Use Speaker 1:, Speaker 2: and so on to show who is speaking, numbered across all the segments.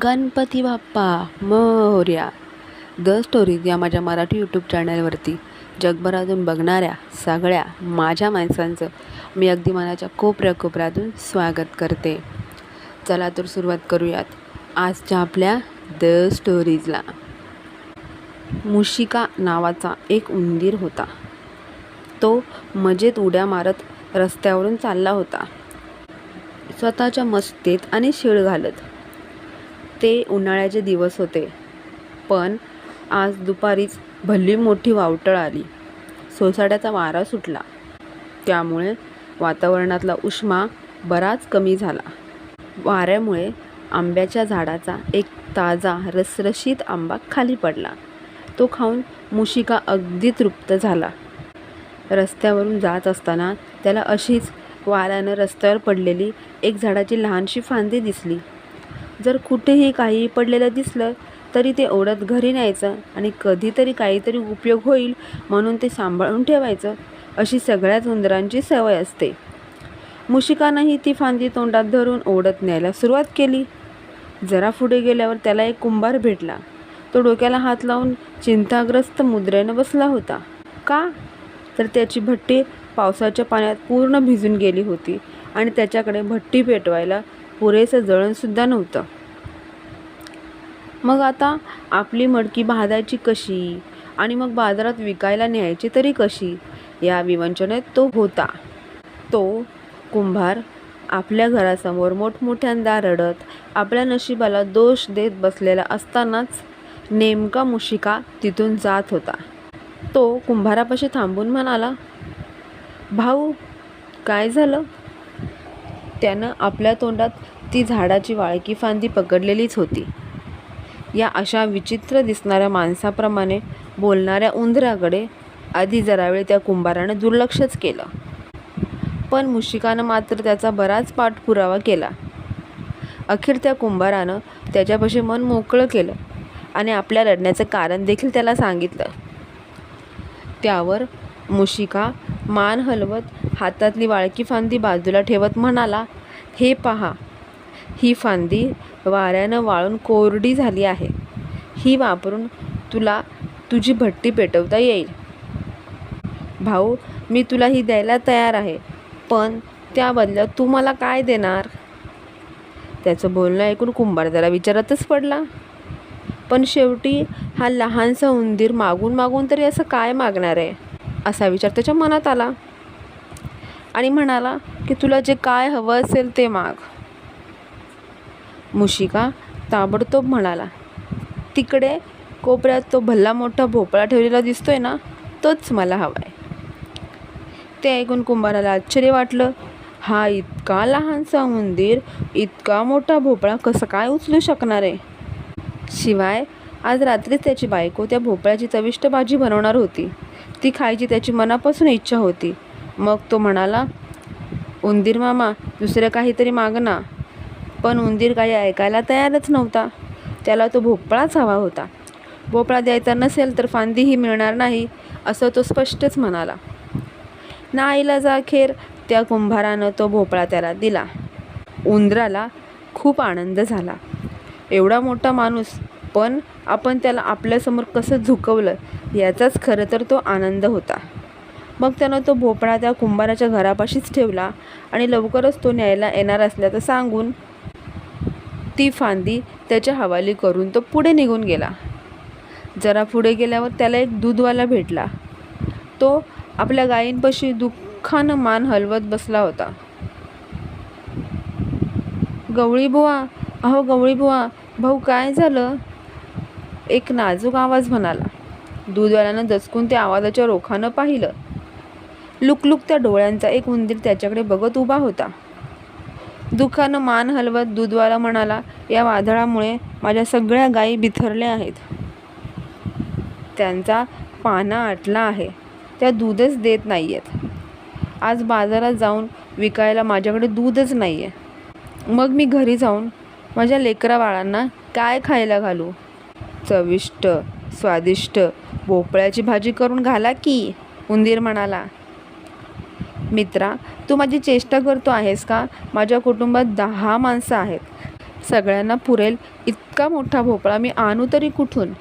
Speaker 1: Ganpati Bappa Morya the stories या माझ्या Marathi YouTube चॅनलवरती जगभरातून बघणाऱ्या सगळ्या माझ्या माणसांचं मी अगदी मनाच्या कोपऱ्या कोपऱ्यातून स्वागत करते. चला तर सुरुवात करूयात आजच्या आपल्या द स्टोरीजला. मुशिका नावाचा एक उंदीर होता. तो मजेत उड्या मारत रस्त्यावरून चालला होता. स्वतःच्या मस्तीत आणि शिळ घालत. ते उन्हाळ्याचे दिवस होते. पण आज दुपारीच भल्ली मोठी वावटळ आली. सोसाट्याचा वारा सुटला. त्यामुळे वातावरणातला उष्मा बराच कमी झाला. वाऱ्यामुळे आंब्याच्या झाडाचा एक ताजा रसरशीत आंबा खाली पडला. तो खाऊन मुशिका अगदी तृप्त झाला. रस्त्यावरून जात असताना त्याला अशीच वाऱ्यानं रस्त्यावर पडलेली एक झाडाची लहानशी फांदी दिसली. जर कुठेही काही पडलेलं दिसलं तरी ते ओढत घरी न्यायचं आणि कधीतरी काहीतरी उपयोग होईल म्हणून ते सांभाळून ठेवायचं अशी सगळ्याच उंदरांची सवय असते. मुशिकानंही ती फांदी तोंडात धरून ओढत न्यायला सुरुवात केली. जरा पुढे गेल्यावर त्याला एक कुंभार भेटला. तो डोक्याला हात लावून चिंताग्रस्त मुद्रेनं बसला होता. का? तर त्याची भट्टी पावसाच्या पाण्यात पूर्ण भिजून गेली होती आणि त्याच्याकडे भट्टी पेटवायला पुरेसं जळणसुद्धा नव्हतं. मग आता आपली मडकी भाजायची कशी? आणि मग बाजारात विकायला न्यायची तरी कशी? या विवंचनेत तो होता. तो कुंभार आपल्या घरासमोर मोठमोठ्यांदा रडत आपल्या नशिबाला दोष देत बसलेला असतानाच नेमका मुशिका तिथून जात होता. तो कुंभारापाशी थांबून म्हणाला भाऊ काय झालं? त्यानं आपल्या तोंडात ती झाडाची वाळकी फांदी पकडलेलीच होती. या अशा विचित्र दिसणाऱ्या माणसाप्रमाणे बोलणाऱ्या उंदराकडे आधी जरा वेळ त्या कुंभारानं दुर्लक्षच केलं. पण मुशिकानं मात्र त्याचा बराच पाठपुरावा केला. अखेर त्या कुंभारानं त्याच्यापाशी मन मोकळं केलं आणि आपल्या रडण्याचं कारण देखील त्याला सांगितलं. त्यावर मुशिका मान हलवत हातातली वाळकी फांदी बाजूला ठेवत म्हणाला हे पहा ही फांदी वाऱ्यानं वाळून कोरडी झाली आहे. ही वापरून तुला तुझी भट्टी पेटवता येईल. भाऊ मी तुला ही द्यायला तयार आहे पण त्या बदल्यात तू मला काय देणार? त्याचं बोलणं ऐकून कुंभार जरा विचारातच पडला. पण शेवटी हा लहानसा उंदीर मागून मागून तरी असं काय मागणार आहे असा विचार त्याच्या मनात आला. आणि म्हणाला की तुला जे काय हवं असेल ते माग. मुशिका ताबडतोब म्हणाला तिकडे कोपऱ्यात तो भल्ला मोठा भोपळा ठेवलेला दिसतोय ना तोच मला हवा आहे ते ऐकून कुंभाराला आश्चर्य वाटलं. हा इतका लहानसा उंदीर इतका मोठा भोपळा कसं काय उचलू शकणार आहे? शिवाय आज रात्रीच त्याची बायको त्या भोपळ्याची चविष्ट भाजी बनवणार होती. ती खायची त्याची मनापासून इच्छा होती. मग तो म्हणाला उंदीर मामा दुसरं काहीतरी माग ना पण उंदीर काही ऐकायला तयारच नव्हता. त्याला तो भोपळाच हवा होता. भोपळा द्यायचा नसेल तर फांदीही मिळणार नाही असं तो स्पष्टच म्हणाला. ना आईला जा अखेर त्या कुंभारानं तो भोपळा त्याला दिला. उंदराला खूप आनंद झाला. एवढा मोठा माणूस पण आपण त्याला आपल्यासमोर कसं झुकवलं याचाच खरं तर तो आनंद होता. मग त्यानं तो भोपळा त्या कुंभाराच्या घरापाशीच ठेवला आणि लवकरच तो न्यायला येणार असल्याचं सांगून ती फांदी त्याच्या हवाली करून तो पुढे निघून गेला. जरा पुढे गेल्यावर त्याला एक दूधवाला भेटला. तो आपल्या गायींपाशी दुःखानं मान हलवत बसला होता. गवळी बुवा अहो गवळी बुवा भाऊ काय झालं? एक नाजूक आवाज म्हणाला. दूधवाल्यानं दचकून त्या आवाजाच्या रोखानं पाहिलं. लुकलुक त्या डोळ्यांचा एक उंदीर त्याच्याकडे बघत उभा होता. दुःखानं मान हलवत दूधवाला म्हणाला या वादळामुळे माझ्या सगळ्या गायी बिथरल्या आहेत. त्यांचा पाना आटला आहे. त्या दूधच देत नाही आहेत आज बाजारात जाऊन विकायला माझ्याकडे दूधच नाही आहे मग मी घरी जाऊन माझ्या लेकरा बाळांना काय खायला घालू? चविष्ट स्वादिष्ट भोपळ्याची भाजी करून घाला की? उंदीर म्हणाला. मित्रा तू माझी चेष्टा करतो आहेस का? माझ्या कुटुंबात दहा माणसं आहेत. सगळ्यांना पुरेल इतका मोठा भोपळा. मी आणू तरी कुठून?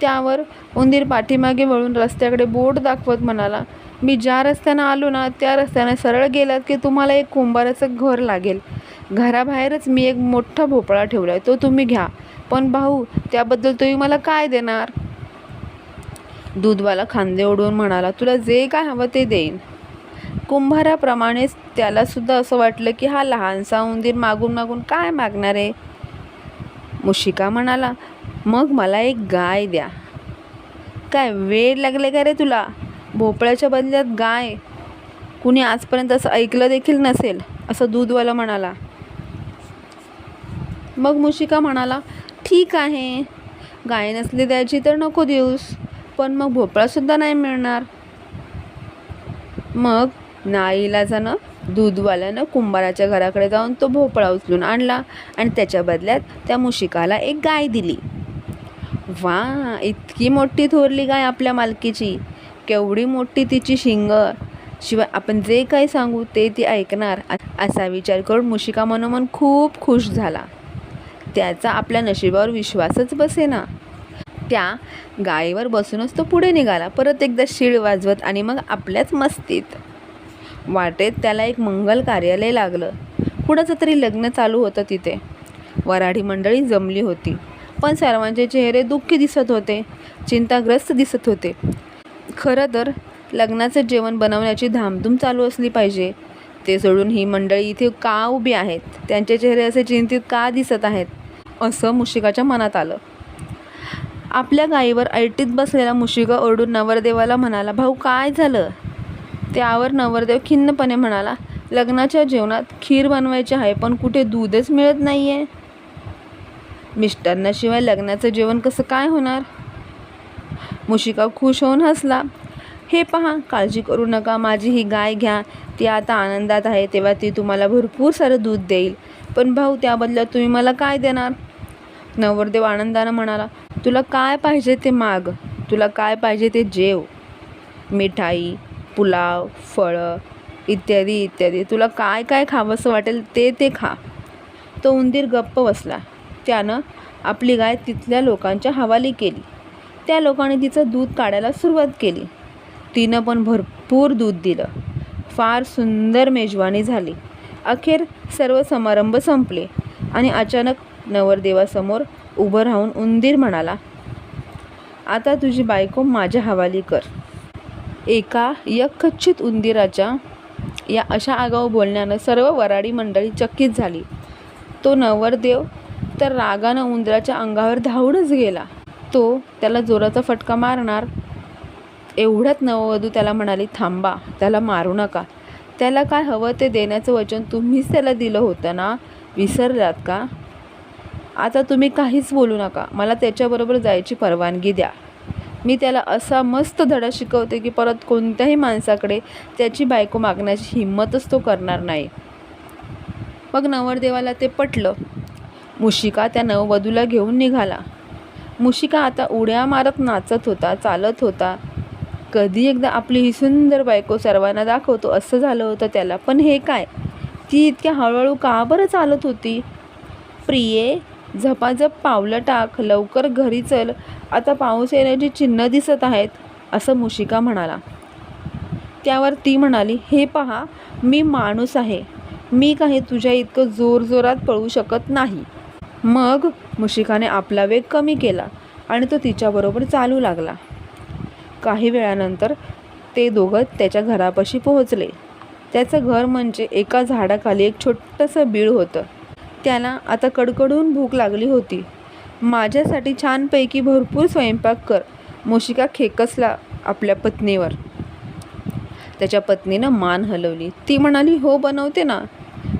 Speaker 1: त्यावर उंदीर पाठीमागे वळून रस्त्याकडे बोट दाखवत म्हणाला मी ज्या रस्त्यानं आलो ना त्या रस्त्यानं सरळ गेलात की तुम्हाला एक कुंभाराचं घर लागेल. घराबाहेरच मी एक मोठा भोपळा ठेवला आहे तो तुम्ही घ्या. पण भाऊ त्याबद्दल तुम्ही मला काय देणार? दूधवाला खांदे ओढून म्हणाला तुला जे काय हवं ते देईन. कुंभाराप्रमाणेच त्यालासुद्धा असं वाटलं की हा लहानसा उंदीर मागून मागून काय मागणार आहे? मुशिका म्हणाला मग मला एक गाय द्या. काय वेळ लागले का रे तुला? भोपळ्याच्या बदल्यात गाय? कुणी आजपर्यंत असं ऐकलं देखील नसेल असं दूधवाला म्हणाला. मग मुशिका म्हणाला ठीक आहे. गाय नसली द्यायची तर नको देऊस पण मग भोपळासुद्धा नाही मिळणार. मग नाईलाजानं दूधवाल्यानं कुंभाराच्या घराकडे जाऊन तो भोपळा उचलून आणला आणि त्याच्या बदल्यात त्या मुशिकाला एक गाय दिली. वा इतकी मोठी थोरली गाय आपल्या मालकीची. केवढी मोठी तिची शिंग. शिवाय आपण जे काही सांगू ते ती ऐकणार. असा विचार करून मुशिका मनोमन खूप खुश झाला. त्याचा आपल्या नशिबावर विश्वासच बसेना. त्या गायीवर बसूनच तो पुढे निघाला. परत एकदा शिळ वाजवत आणि मग आपल्याच मस्तीत. वाटेत त्याला एक मंगल कार्यालय लागलं. कुणाचं तरी लग्न चालू होतं तिथे. वराडी मंडळी जमली होती. पण सर्वांचे चेहरे दुःखी दिसत होते. चिंताग्रस्त दिसत होते. खरं तर लग्नाचं जेवण बनवण्याची धामधूम चालू असली पाहिजे. ते सोडून ही मंडळी इथे का उभी आहेत? त्यांचे चेहरे असे चिंतित का दिसत आहेत? असं मुशिकाच्या मनात आलं. आपल्या गाईवर ऐटीत बसलेला मुशिका ओरडून नवरदेवाला म्हणाला भाऊ काय झालं? त्यावर नवरदेव खिन्नपणे म्हणाला लग्नाच्या जेवणात खीर बनवायची आहे पण कुठे दूधच मिळत नाही आहे मिष्टांनाशिवाय लग्नाचं जेवण कसं काय होणार? मुशिका खुश होऊन हसला. हे पहा काळजी करू नका माझी ही गाय घ्या. ती आता आनंदात आहे तेव्हा ती तुम्हाला भरपूर सारं दूध देईल. पण भाऊ त्या बदल्यात तुम्ही मला काय देणार? नवरदेव आनंदानं म्हणाला तुला काय पाहिजे ते माग. तुला काय पाहिजे ते जेव. मिठाई पुलाव फळं इत्यादी इत्यादी. तुला काय काय खावंसं वाटेल ते ते खा. तो उंदीर गप्प बसला. त्यानं आपली गाय तिथल्या लोकांच्या हवाली केली. त्या लोकांनी तिचं दूध काढायला सुरुवात केली. तिनं पण भरपूर दूध दिलं. फार सुंदर मेजवानी झाली. अखेर सर्व समारंभ संपले आणि अचानक नवरदेवासमोर उभं राहून उंदीर म्हणाला आता तुझी बायको माझ्या हवाली कर. एका यखचित उंदिराच्या या अशा आगाऊ बोलण्यानं सर्व वराडी मंडळी चकित झाली. तो नवरदेव तर रागानं उंदराच्या अंगावर धावूनच गेला. तो त्याला जोराचा फटका मारणार. एवढ्यात नववधू त्याला म्हणाली थांबा त्याला मारू नका. त्याला काय हवं ते देण्याचं वचन तुम्हीच त्याला दिलं होतं ना? विसरलात का? आता तुम्ही काहीच बोलू नका. मला त्याच्याबरोबर जायची परवानगी द्या. मी त्याला असा मस्त धडा शिकवते की परत कोणत्याही माणसाकडे त्याची बायको मागण्याची हिंमतच तो करणार नाही. मग नवरदेवाला ते पटलं. मुशिका त्या नववधूला घेऊन निघाला. मुशिका आता उड्या मारत नाचत होता चालत होता. कधी एकदा आपली ही सुंदर बायको सर्वांना दाखवतो असं झालं होतं त्याला. पण हे काय? ती इतक्या हळूहळू का बरं चालत होती? प्रिये झपाझप पावलं टाक लवकर घरी चल आता पाऊस येण्याची चिन्ह दिसत आहेत असं मुशिका म्हणाला. त्यावर ती म्हणाली हे पहा मी माणूस आहे. मी काही तुझ्या इतकं जोरजोरात पळू शकत नाही. मग मुशिकाने आपला वेग कमी केला आणि तो तिच्याबरोबर चालू लागला. काही वेळानंतर ते दोघं त्याच्या घरापाशी पोहोचले. त्याचं घर म्हणजे एका झाडाखाली एक छोटंसं बीळ होतं. त्याला आता कडकडून भूक लागली होती. माझ्यासाठी छानपैकी भरपूर स्वयंपाक कर मुशिका खेकसला आपल्या पत्नीवर. त्याच्या पत्नीनं मान हलवली. ती म्हणाली हो बनवते ना.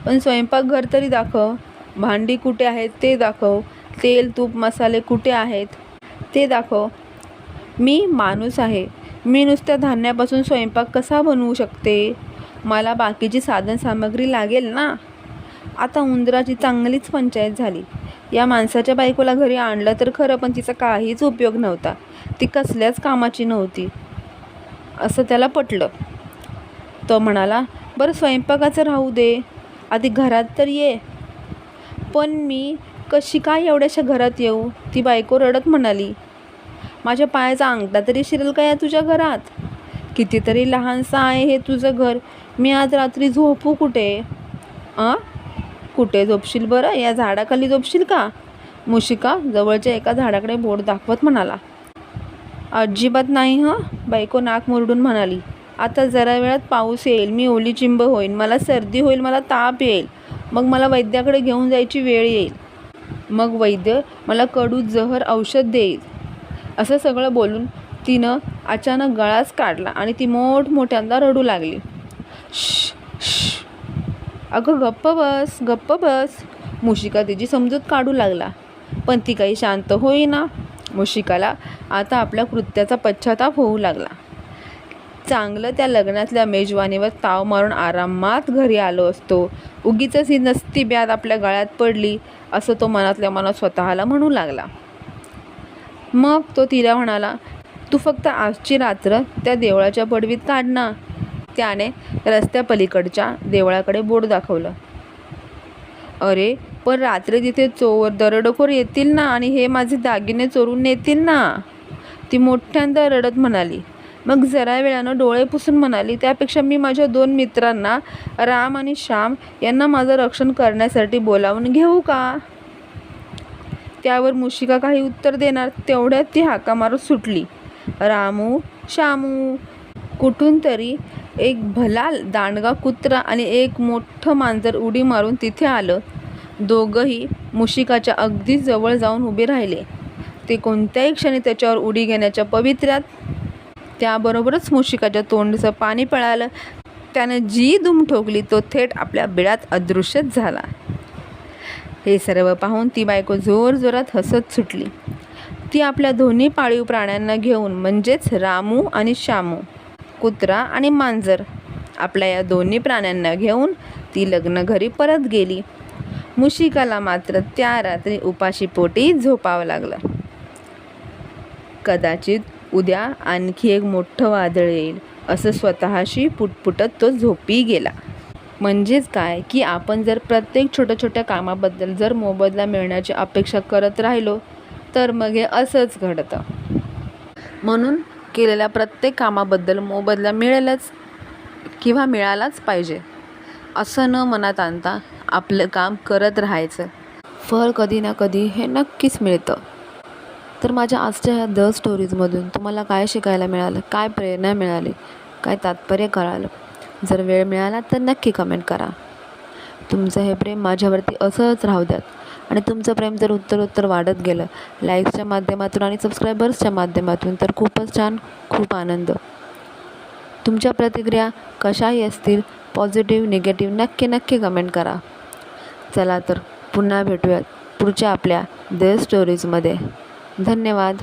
Speaker 1: पण स्वयंपाकघर तरी दाखव. भांडी कुठे आहेत ते दाखव. तेल तूप मसाले कुठे आहेत ते दाखव. मी माणूस आहे. मी नुसत्या धान्यापासून स्वयंपाक कसा बनवू शकते? मला बाकीची साधनसामग्री लागेल ना? आता उंदराची चांगलीच पंचायत झाली. या माणसाच्या बायकोला घरी आणलं तर खरं पण तिचा काहीच उपयोग नव्हता. ती कसल्याच कामाची नव्हती. असं त्याला पटलं. तो म्हणाला बरं स्वयंपाकाचं राहू दे. आधी घरात तर ये. पण मी कशी काय एवढ्याशा घरात येऊ? ती बायको रडत म्हणाली माझ्या पायाचा अंगठा तरी शिरेल का या तुझ्या घरात? कितीतरी लहानसं आहे हे तुझं घर. मी आज रात्री झोपू कुठे? आ? कुठे झोपशील बरं? या झाडाखाली झोपशील का? मुशिका जवळच्या एका झाडाकडे बोट दाखवत म्हणाला. अजिबात नाही हं? बायको नाक मुरडून म्हणाली. आता जरा वेळात पाऊस येईल मी ओली चिंब होईल मला सर्दी होईल मला ताप येईल. मग मला वैद्याकडे घेऊन जायची वेळ येईल. मग वैद्य मला कडू जहर औषध देईल. असं सगळं बोलून तिनं अचानक गळाच काढला आणि ती मोठमोठ्यांदा रडू लागली. श श अगं गप्प बस गप्प बस. मुशिका तिची समजूत काढू लागला. पण ती काही शांत होईना. मुशिकाला आता आपल्या कृत्याचा पश्चाताप होऊ लागला. चांगलं त्या लग्नातल्या मेजवानीवर ताव मारून आरामात घरी आलो असतो. उगीच ही नसती ब्याद आपल्या गळ्यात पडली असं तो मनातल्या मनात स्वतःला म्हणू लागला. मग तो तिला म्हणाला तू फक्त आजची रात्र त्या देवळाच्या पडवीत काढ ना. त्याने रस्त्यापलीकडच्या देवळाकडे बोट दाखवलं. अरे पण रात्री तिथे चोर दरोडेखोर येतील ना आणि हे माझे दागिने चोरून नेतील ना? ती मोठ्यांदा रडत म्हणाली. मग जरा वेळानं डोळे पुसून म्हणाली त्यापेक्षा मी माझ्या दोन मित्रांना राम आणि श्याम यांना माझं रक्षण करण्यासाठी बोलावून घेऊ का? त्यावर मुशिका काही उत्तर देणार तेवढ्यात ती हाका मारत सुटली. रामू श्यामू कुठून तरी एक भला दांडगा कुत्रा आणि एक मोठं मांजर उडी मारून तिथे आलं. दोघंही मुशिकाच्या अगदी जवळ जाऊन उभे राहिले. ते कोणत्याही क्षणी त्याच्यावर उडी घेण्याच्या पवित्र्यात. त्याबरोबरच मुशिकाच्या तोंडचं पाणी पळालं. त्यानं जी दुम ठोकली तो थेट आपल्या बिळात अदृश्यच झाला. हे सर्व पाहून ती बायको जोरजोरात हसत सुटली. ती आपल्या दोन्ही पाळीव प्राण्यांना घेऊन म्हणजेच रामू आणि श्यामू कुत्रा आणि मांजर आपल्या या दोन्ही प्राण्यांना घेऊन ती लग्न घरी परत गेली. मुशिकाला मात्र त्या रात्री उपाशी पोटी झोपावं लागलं. कदाचित उद्या आणखी एक मोठं वादळ येईल असं स्वतःशी पुटपुटत तो झोपी गेला. म्हणजेच काय की आपण जर प्रत्येक छोट्या छोट्या कामाबद्दल जर मोबदला मिळण्याची अपेक्षा करत राहिलो तर मग हे असंच घडतं. म्हणून केलेल्या प्रत्येक कामाबद्दल मोबदला मिळेलच किंवा मिळालाच पाहिजे असं न मनात आणता आपलं काम करत राहायचं. फळ कधी ना कधी हे नक्कीच मिळतं. तर माझ्या आजच्या ह्या द स्टोरीजमधून तुम्हाला काय शिकायला मिळालं काय प्रेरणा मिळाली काय तात्पर्य कळालं? जर वेळ मिळाला तर नक्की कमेंट करा. तुमचं हे प्रेम माझ्यावरती असंच राहू द्यात. आणि तुमचं प्रेम जर उत्तरोत्तर वाढत गेलं. लाईक्सच्या माध्यमातून आणि सबस्क्रायबर्सच्या माध्यमातून तर खूपच छान खूप आनंद. तुमच्या प्रतिक्रिया कशाही असतील पॉझिटिव्ह निगेटिव्ह नक्की नक्की कमेंट करा. चला तर पुन्हा भेटूयात पुढच्या आपल्या देव स्टोरीजमध्ये धन्यवाद.